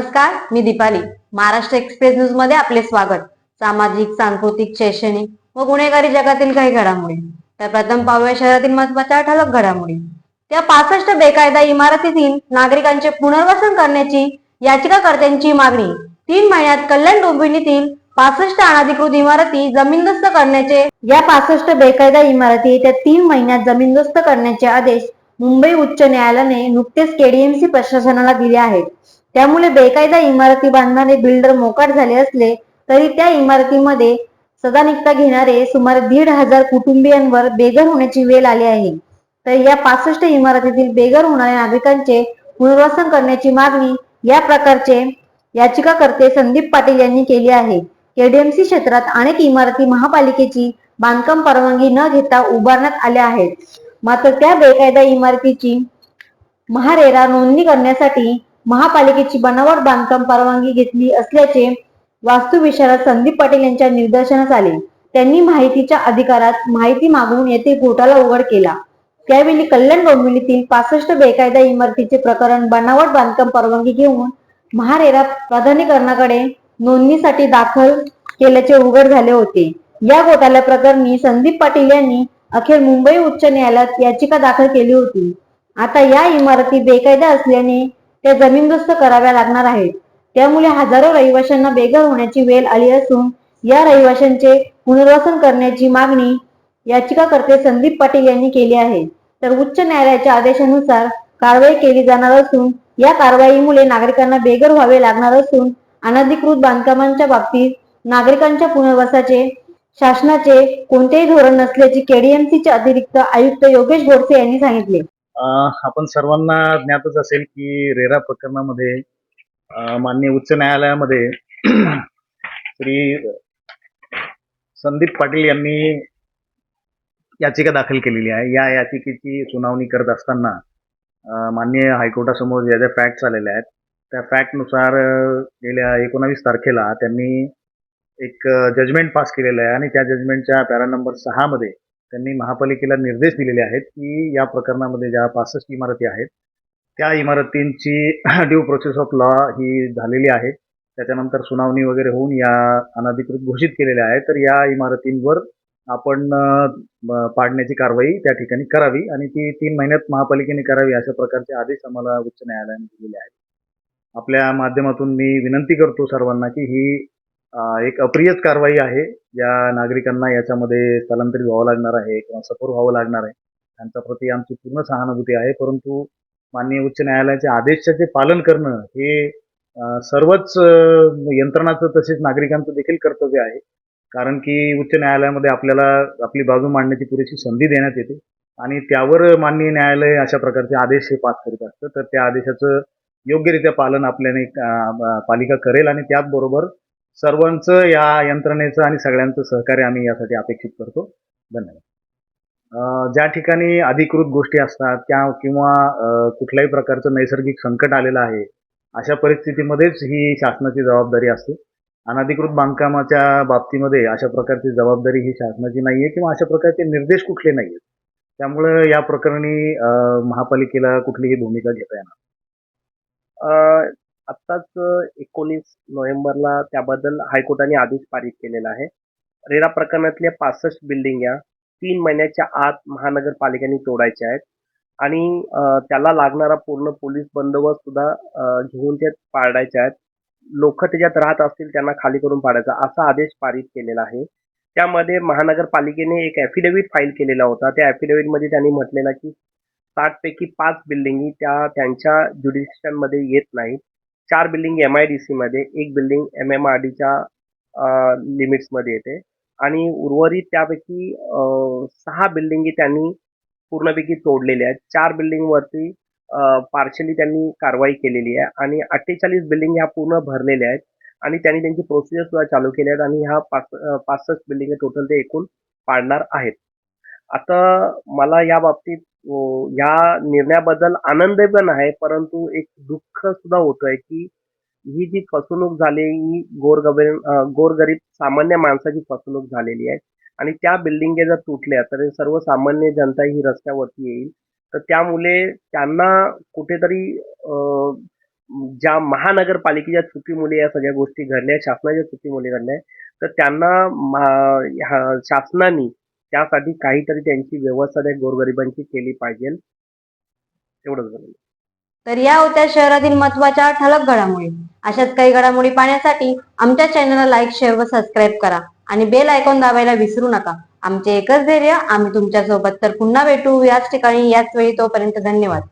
नमस्कार मी दीपाली. महाराष्ट्र एक्सप्रेस न्यूजमध्ये आपले स्वागत. सामाजिक सांस्कृतिक शैक्षणिक व गुन्हेगारी जगातील काही घडामोडी. तर प्रथम पाहूया शहरातील महत्त्वाच्या ठळक घडामोडी. त्या पासष्ट बेकायदा इमारतीतील नागरिकांचे पुनर्वसन करण्याची याचिकाकर्त्यांची मागणी. तीन महिन्यात कल्याण डोंबिवलीतील पासष्ट अनधिकृत इमारती जमीनदोस्त करण्याचे या पासष्ट बेकायदा इमारती येत्या तीन महिन्यात जमीनदोस्त करण्याचे आदेश मुंबई उच्च न्यायालयाने नुकतेच केडीएमसी प्रशासनाला दिले आहेत. त्यामुळे बेकायदा इमारती बांधणारे बिल्डर मोकाट झाले असले तरी त्या इमारतीमध्ये सदानिकता घेणारे सुमारे दीड हजार कुटुंबियांवर बेघर होण्याची वेळ आली आहे. तर या पासष्ट इमारतीतील बेघर होणाऱ्या नागरिकांचे पुनर्वसन करण्याची मागणी या प्रकारचे याचिकाकर्ते संदीप पाटील यांनी केली आहे. केडीएमसी क्षेत्रात अनेक इमारती महापालिकेची बांधकाम परवानगी न घेता उभारण्यात आल्या आहेत. मात्र त्या बेकायदा इमारतीची महारेरा नोंदणी करण्यासाठी महापालिकेची बनावट बांधकाम परवानगी घेतली असल्याचे वास्तुविशारद संदीप पाटील यांच्या निदर्शनास आले. त्यांनी माहितीच्या अधिकारात माहिती मागवून येथे घोटाळा उघड केला. त्यावेळी कल्याण डोंबिवलीतील पासष्ट बेकायदा इमारतीचे प्रकरण बनावट बांधकाम परवानगी घेऊन महारेरा प्राधान्यकरणाकडे नोंदणीसाठी दाखल केल्याचे उघड झाले होते. या घोटाळ्या प्रकरणी संदीप पाटील यांनी अखेर मुंबई उच्च न्यायालयात याचिका दाखल केली होती. आता या इमारती बेकायदा असल्याने त्या जमीनदोस्त कराव्या लागणार आहेत. त्यामुळे हजारो रहिवाशांना बेघर होण्याची वेळ आली असून या रहिवाशांचे पुनर्वसन करण्याची मागणी याचिकाकर्ते संदीप पाटील यांनी केली आहे. तर उच्च न्यायालयाच्या आदेशानुसार कारवाई केली जाणार असून या कारवाईमुळे नागरिकांना बेघर व्हावे लागणार असून अनधिकृत बांधकामांच्या बाबतीत नागरिकांच्या पुनर्वसाचे शासनाचे कोणतेही धोरण नसल्याचे केडीएमसीचे अतिरिक्त आयुक्त योगेश गोडसे यांनी सांगितले. आपण सर्वांना ज्ञातच असेल की रेरा प्रकरणामध्ये मान्य माननीय उच्च न्यायालयामध्ये श्री संदीप पाटील यांनी याचिका दाखल केलेली आहे. या याचिकेची सुनावणी करत असताना मान्य माननीय हायकोर्टासमोर ज्या ज्या फॅक्ट्स आलेल्या आहेत त्या फॅक्टनुसार गेल्या एकोणावीस तारखेला त्यांनी एक जजमेंट पास केलेलं आहे आणि त्या जजमेंटच्या पॅरा नंबर सहामध्ये त्यांनी महापालिकेला निर्देश दिलेले आहेत की या प्रकरणामध्ये ज्या पासष्ट इमारती आहेत त्या इमारतींची ड्यू प्रोसेस ऑफ लॉ ही झालेली आहे. त्याच्यानंतर सुनावणी वगैरे होऊन या अनधिकृत घोषित केलेल्या आहेत. तर या इमारतींवर आपण पाडण्याची कारवाई त्या ठिकाणी करावी आणि ती तीन महिन्यात महापालिकेने करावी अशा प्रकारचे आदेश आम्हाला उच्च न्यायालयाने दिलेले आहेत. आपल्या माध्यमातून मी विनंती करतो सर्वांना की ही एक अप्रियच कारवाई आहे. या नागरिकांना याच्यामध्ये स्थलांतरित व्हावं लागणार आहे किंवा सफर व्हावं लागणार आहे. त्यांच्या प्रति आमची पूर्ण सहानुभूती आहे. परंतु माननीय उच्च न्यायालयाच्या आदेशाचे पालन करणं हे सर्वच यंत्रणाचं तसेच नागरिकांचं देखील कर्तव्य आहे. कारण की उच्च न्यायालयामध्ये आपल्याला आपली बाजू मांडण्याची पुरेशी संधी देण्यात येते. आणि त्यावर माननीय न्यायालय अशा प्रकारचे आदेश हे पास करीत असतं. तर त्या आदेशाचं योग्यरित्या पालन आपल्याने पालिका करेल आणि त्याचबरोबर सर्वांचं या यंत्रणेचं आणि सगळ्यांचं सहकार्य आम्ही यासाठी अपेक्षित करतो. धन्यवाद. ज्या ठिकाणी अधिकृत गोष्टी असतात त्या किंवा कुठल्याही प्रकारचं नैसर्गिक संकट आलेलं आहे अशा परिस्थितीमध्येच ही शासनाची जबाबदारी असते. अनधिकृत बांधकामाच्या बाबतीमध्ये अशा प्रकारची जबाबदारी ही शासनाची नाहीये किंवा अशा प्रकारचे निर्देश कुठले नाहीयेत. त्यामुळं या प्रकरणी महापालिकेला कुठलीही भूमिका घेता येणार आत्ताच एकोणीस नोव्हेंबरला त्याबद्दल हायकोर्टाने आदेश पारित केलेला आहे. रेरा प्रकरणातल्या पासष्ट बिल्डिंग या तीन महिन्याच्या आत महानगरपालिकेने तोडायच्या आहेत. आणि त्याला लागणारा पूर्ण पोलीस बंदोबस्त सुद्धा घेऊन ते पाडायचे आहेत. लोक त्याच्यात राहत असतील त्यांना खाली करून पाडायचा असा आदेश पारित केलेला आहे. त्यामध्ये महानगरपालिकेने एक ॲफिडेव्हिट फाईल केलेला होता. त्या affidavit त्यांनी म्हटलेलं की साठ पैकी पाच बिल्डिंगी त्या त्यांच्या ज्युडिशनमध्ये येत नाहीत. चार बिल्डिंग एम आय डी सीमध्ये एक बिल्डिंग एम एम आर डीच्या लिमिट्समध्ये येते. आणि उर्वरित त्यापैकी सहा बिल्डिंगी त्यांनी पूर्णपैकी तोडलेल्या आहेत. चार बिल्डिंगवरती पार्शली त्यांनी कारवाई केलेली आहे. आणि अठ्ठेचाळीस बिल्डिंग ह्या पूर्ण भरलेल्या आहेत. आणि त्यांनी त्यांची प्रोसिजर सुद्धा चालू केली आहेत. आणि ह्या पाच पासष्ट बिल्डिंग टोटल ते एकूण पाडणार आहेत. आता मला या बाबतीत या निर्णयाबद्दल आनंद पण आहे परंतु एक दुःख सुद्धा होतोय की ही जी फसवणूक झाली ही गोरगरीब गोरगरीब सामान्य माणसाची फसवणूक झालेली आहे. आणि त्या बिल्डिंग जर तुटल्या तर सर्वसामान्य जनता ही रस्त्यावरती येईल. तर त्यामुळे त्यांना कुठेतरी अं, ज्या महानगरपालिकेच्या चुकीमुळे या सगळ्या गोष्टी घडल्या शासनाच्या चुकीमुळे घडल्या तर त्यांना मा- ह्या- शासनाने त्यासाठी काहीतरी त्यांची व्यवस्था त्या गोरगरिबांची केली पाहिजे. एवढंच तर या होत्या शहरातील महत्त्वाच्या ठळक घडामोडी. अशाच काही घडामोडी पाहण्यासाठी आमच्या चॅनलला लाईक शेअर व सबस्क्राईब करा आणि बेल आयकॉन दाबायला विसरू नका. आमचे एकच धैर्य आम्ही तुमच्यासोबत तर पुन्हा भेटू याच ठिकाणी याच वेळी तोपर्यंत धन्यवाद.